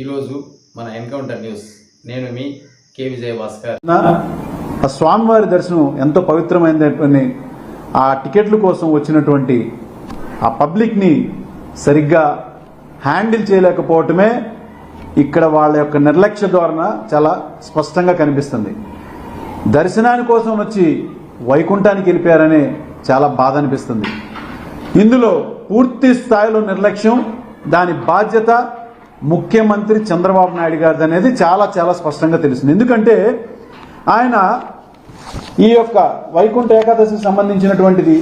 ఈరోజు మన encounter news. నేను మీ కే. విజయ భాస్కర్ ఆ స్వామివారి దర్శనం ఎంతో పవిత్రమైనటువంటి ఆ టికెట్ల కోసం వచ్చినటువంటి ఆ పబ్లిక్ని సరిగ్గా హ్యాండిల్ చేయలేకపోవటమే ఇక్కడ వాళ్ళ యొక్క నిర్లక్ష్య ధోరణ చాలా స్పష్టంగా కనిపిస్తుంది. దర్శనాని కోసం వచ్చి వైకుంఠానికి వెళ్ళిపోయారనే చాలా బాధ అనిపిస్తుంది. ఇందులో పూర్తి స్థాయిలో నిర్లక్ష్యం దాని బాధ్యత ముఖ్యమంత్రి చంద్రబాబు నాయుడు గారిది అనేది చాలా చాలా స్పష్టంగా తెలుస్తుంది. ఎందుకంటే ఆయన ఈ యొక్క వైకుంఠ ఏకాదశికి సంబంధించినటువంటిది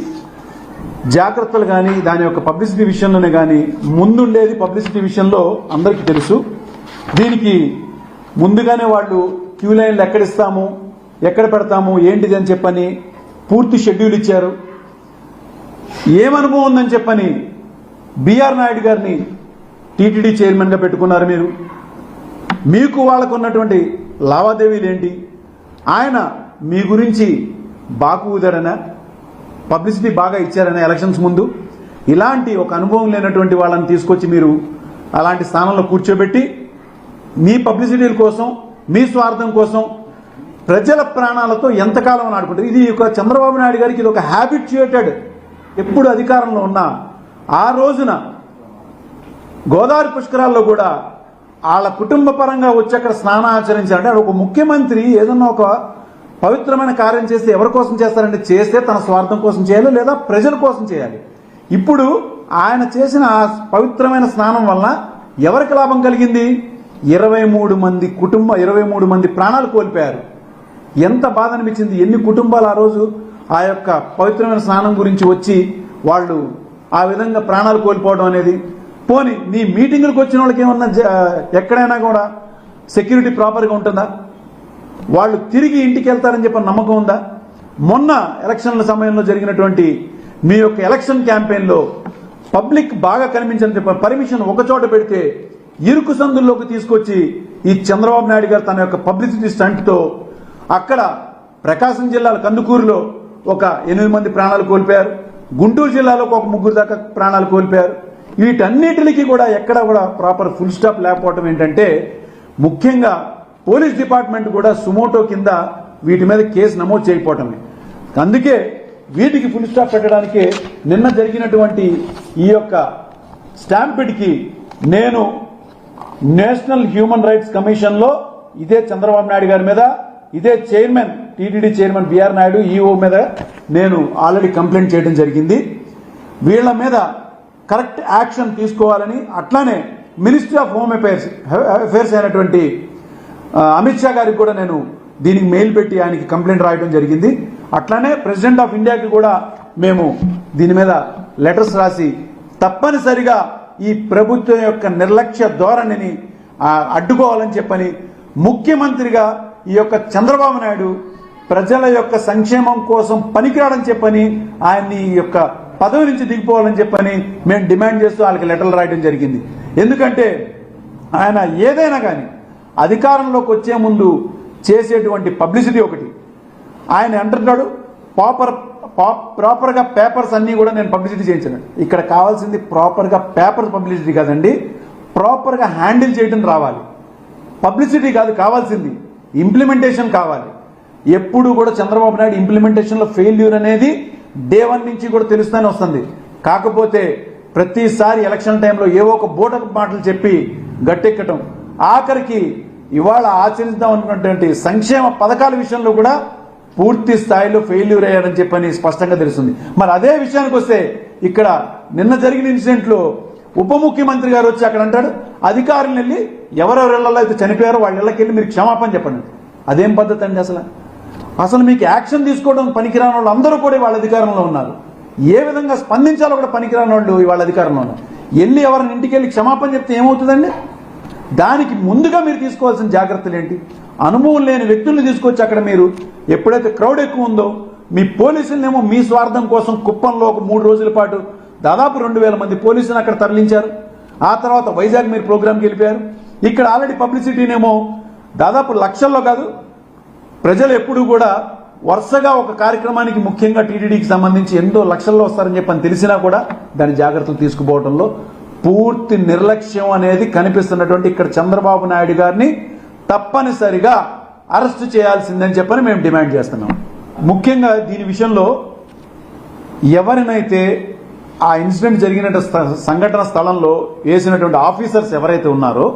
జాగ్రత్తలు కానీ దాని యొక్క పబ్లిసిటీ విషయంలోనే కానీ ముందుండేది పబ్లిసిటీ విషయంలో అందరికీ తెలుసు. దీనికి ముందుగానే వాళ్ళు క్యూ లైన్లు ఎక్కడిస్తాము ఎక్కడ పెడతాము ఏంటిది అని చెప్పని పూర్తి షెడ్యూల్ ఇచ్చారు. ఏమనుభవం ఉందని చెప్పని బీఆర్ నాయుడు గారిని టీటీడీ చైర్మన్గా పెట్టుకున్నారు మీరు. మీకు వాళ్ళకు ఉన్నటువంటి లావాదేవీలు ఏంటి? ఆయన మీ గురించి బాకు ఊదారనా పబ్లిసిటీ బాగా ఇచ్చారనే ఎలక్షన్స్ ముందు. ఇలాంటి ఒక అనుభవం లేనటువంటి వాళ్ళని తీసుకొచ్చి మీరు అలాంటి స్థానంలో కూర్చోబెట్టి మీ పబ్లిసిటీల కోసం మీ స్వార్థం కోసం ప్రజల ప్రాణాలతో ఎంతకాలం ఆడుకుంటారు? ఇది ఒక చంద్రబాబు నాయుడు గారికి ఇది ఒక హ్యాబిట్యుయేటెడ్ ఎప్పుడు అధికారంలో ఉన్నా ఆ రోజున గోదావరి పుష్కరాల్లో కూడా వాళ్ళ కుటుంబ పరంగా వచ్చి అక్కడ స్నానం ఆచరించాలంటే ఒక ముఖ్యమంత్రి ఏదన్నా ఒక పవిత్రమైన కార్యం చేస్తే ఎవరి కోసం చేస్తారంటే చేస్తే తన స్వార్థం కోసం చేయాలి లేదా ప్రజల కోసం చేయాలి. ఇప్పుడు ఆయన చేసిన ఆ పవిత్రమైన స్నానం వలన ఎవరికి లాభం కలిగింది? ఇరవై మూడు మంది కుటుంబ ఇరవై మూడు మంది ప్రాణాలు కోల్పోయారు. ఎంత బాధ అనిపించింది? ఎన్ని కుటుంబాలు ఆ రోజు ఆ యొక్క పవిత్రమైన స్నానం గురించి వచ్చి వాళ్ళు ఆ విధంగా ప్రాణాలు కోల్పోవడం అనేది పోని నీ మీటింగులకు వచ్చిన వాళ్ళకి ఏమన్నా ఎక్కడైనా కూడా సెక్యూరిటీ ప్రాపర్గా ఉంటుందా? వాళ్ళు తిరిగి ఇంటికి వెళ్తారని చెప్పి నమ్మకం ఉందా? మొన్న ఎలక్షన్ల సమయంలో జరిగినటువంటి మీ యొక్క ఎలక్షన్ క్యాంపెయిన్లో పబ్లిక్ బాగా కనిపించని చెప్పి పర్మిషన్ ఒక చోట పెడితే ఇరుకు సందుల్లోకి తీసుకొచ్చి ఈ చంద్రబాబు నాయుడు గారు తన యొక్క పబ్లిసిటీ స్టంట్తో అక్కడ ప్రకాశం జిల్లాలో కందుకూరులో ఒక ఎనిమిది మంది ప్రాణాలు కోల్పోయారు. గుంటూరు జిల్లాలో ఒక ముగ్గురు దాకా ప్రాణాలు కోల్పోయారు. వీటన్నిటికి కూడా ఎక్కడ కూడా ప్రాపర్ ఫుల్ స్టాప్ లేకపోవడం ఏంటంటే ముఖ్యంగా పోలీస్ డిపార్ట్మెంట్ కూడా సుమోటో కింద వీటి మీద కేసు నమోదు చేయకపోవటమే. అందుకే వీటికి ఫుల్ స్టాప్ పెట్టడానికి నిన్న జరిగినటువంటి ఈ యొక్క స్టాంపిడ్కి నేను నేషనల్ హ్యూమన్ రైట్స్ కమిషన్లో ఇదే చంద్రబాబు నాయుడు గారి మీద ఇదే chairman TTD chairman BR Naidu EO మీద నేను ఆల్రెడీ కంప్లైంట్ చేయడం జరిగింది. వీళ్ళ మీద కరెక్ట్ యాక్షన్ తీసుకోవాలని అట్లానే ministry of home affairs affairs అయినటువంటి అమిత్ షా గారికి కూడా నేను దీనికి మెయిల్ పెట్టి ఆయనకి కంప్లైంట్ రాయడం జరిగింది. అట్లానే ప్రెసిడెంట్ ఆఫ్ ఇండియాకి కూడా మేము దీని మీద లెటర్స్ రాసి తప్పనిసరిగా ఈ ప్రభుత్వం యొక్క నిర్లక్ష్య ధోరణిని అడ్డుకోవాలని చెప్పని ముఖ్యమంత్రిగా ఈ యొక్క చంద్రబాబు నాయుడు ప్రజల యొక్క సంక్షేమం కోసం పనికిరాడని చెప్పని ఆయన్ని ఈ యొక్క పదవి నుంచి దిగిపోవాలని చెప్పని మేము డిమాండ్ చేస్తూ వాళ్ళకి లెటర్లు రాయడం జరిగింది. ఎందుకంటే ఆయన ఏదైనా కానీ అధికారంలోకి వచ్చే ముందు చేసేటువంటి పబ్లిసిటీ ఒకటి. ఆయన అంటున్నాడు ప్రాపర్ ప్రాపర్గా పేపర్స్ అన్నీ కూడా నేను పబ్లిసిటీ చేయించాను. ఇక్కడ కావాల్సింది ప్రాపర్గా పేపర్స్ పబ్లిసిటీ కాదండి ప్రాపర్గా హ్యాండిల్ చేయడం రావాలి. పబ్లిసిటీ కాదు కావాల్సింది ఇంప్లిమెంటేషన్ కావాలి. ఎప్పుడు కూడా చంద్రబాబు నాయుడు ఇంప్లిమెంటేషన్లో ఫెయిల్యూర్ అనేది డే వన్ నుంచి కూడా తెలుస్తూనే వస్తుంది. కాకపోతే ప్రతిసారి ఎలక్షన్ టైంలో ఏవో ఒక బూటకు మాటలు చెప్పి గట్టెక్కటం. ఆఖరికి ఇవాళ ఆచరిద్దాం అనుకున్నటువంటి సంక్షేమ పథకాల విషయంలో కూడా పూర్తి స్థాయిలో ఫెయిల్యూర్ అయ్యారని చెప్పని స్పష్టంగా తెలుస్తుంది. మరి అదే విషయానికి వస్తే ఇక్కడ నిన్న జరిగిన ఇన్సిడెంట్లో ఉప ముఖ్యమంత్రి గారు వచ్చి అక్కడ అంటాడు అధికారులు వెళ్ళి ఎవరెవరి ఇళ్ళలో అయితే చనిపోయారో వాళ్ళ ఇళ్ళకి వెళ్ళి మీరు క్షమాపణ చెప్పండి. అదేం పద్ధతి అండి అసలు? అసలు మీకు యాక్షన్ తీసుకోవడం పనికిరాని వాళ్ళు అందరూ కూడా వాళ్ళ అధికారంలో ఉన్నారు. ఏ విధంగా స్పందించాలో కూడా పనికిరాని వాళ్ళు వాళ్ళ అధికారంలో ఉన్నారు. వెళ్ళి ఎవరిని ఇంటికి వెళ్ళి క్షమాపణ చెప్తే ఏమవుతుందండి? దానికి ముందుగా మీరు తీసుకోవాల్సిన జాగ్రత్తలు ఏంటి? అనుభవం లేని వ్యక్తుల్ని తీసుకొచ్చి అక్కడ మీరు ఎప్పుడైతే క్రౌడ్ ఎక్కువ ఉందో మీ పోలీసులనేమో మీ స్వార్థం కోసం కుప్పంలో ఒక మూడు రోజుల పాటు దాదాపు రెండు వేల మంది పోలీసులను అక్కడ తరలించారు. ఆ తర్వాత వైజాగ్ మీరు ప్రోగ్రామ్కి వెళ్ళిపోయారు. ఇక్కడ ఆల్రెడీ పబ్లిసిటీనేమో దాదాపు లక్షల్లో కాదు ప్రజలు ఎప్పుడు కూడా వరుసగా ఒక కార్యక్రమానికి ముఖ్యంగా టీటీడీకి సంబంధించి ఎంతో లక్షల్లో వస్తారని చెప్పని తెలిసినా కూడా దాని జాగ్రత్తలు తీసుకుపోవడంలో పూర్తి నిర్లక్ష్యం అనేది కనిపిస్తున్నటువంటి ఇక్కడ చంద్రబాబు నాయుడు గారిని తప్పనిసరిగా అరెస్ట్ చేయాల్సిందని చెప్పని మేము డిమాండ్ చేస్తున్నాం. ముఖ్యంగా దీని విషయంలో ఎవరినైతే ఆ ఇన్సిడెంట్ జరిగిన సంఘటన స్థలంలో వేసినటువంటి ఆఫీసర్స్ ఎవరైతే ఉన్నారో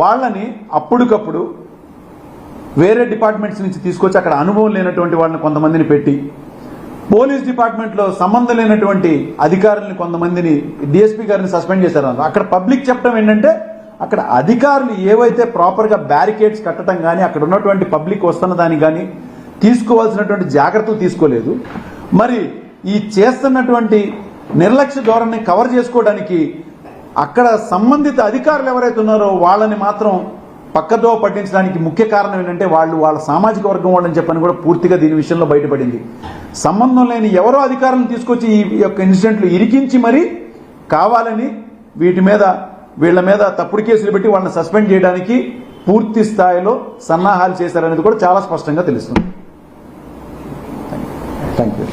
వాళ్ళని అప్పటికప్పుడు వేరే డిపార్ట్మెంట్స్ నుంచి తీసుకొచ్చి అక్కడ అనుభవం లేనటువంటి వాళ్ళని కొంతమందిని పెట్టి పోలీస్ డిపార్ట్మెంట్లో సంబంధం లేనటువంటి అధికారుల్ని కొంతమందిని డిఎస్పీ గారిని సస్పెండ్ చేశారు అన్నారు. అక్కడ పబ్లిక్ చెప్పడం ఏంటంటే అక్కడ అధికారులు ఏవైతే ప్రాపర్గా బ్యారికేడ్స్ కట్టడం కానీ అక్కడ ఉన్నటువంటి పబ్లిక్ వస్తున్న దానికి కానీ తీసుకోవాల్సినటువంటి జాగ్రత్తలు తీసుకోలేదు మరి ఈ చేస్తున్నటువంటి నిర్లక్ష్య ధోరణిని కవర్ చేసుకోవడానికి అక్కడ సంబంధిత అధికారులు ఎవరైతే ఉన్నారో వాళ్ళని మాత్రం పక్కదో పట్టించడానికి ముఖ్య కారణం ఏంటంటే వాళ్ళు వాళ్ళ సామాజిక వర్గం వాళ్ళని చెప్పని కూడా పూర్తిగా దీని విషయంలో బయటపడింది. సంబంధం లేని ఎవరో అధికారులను తీసుకొచ్చి ఈ యొక్క ఇన్సిడెంట్లు ఇరికించి మరి కావాలని వీటి మీద వీళ్ళ మీద తప్పుడు కేసులు పెట్టి వాళ్ళని సస్పెండ్ చేయడానికి పూర్తి స్థాయిలో సన్నాహాలు చేశారనేది కూడా చాలా స్పష్టంగా తెలుస్తుంది. Thank you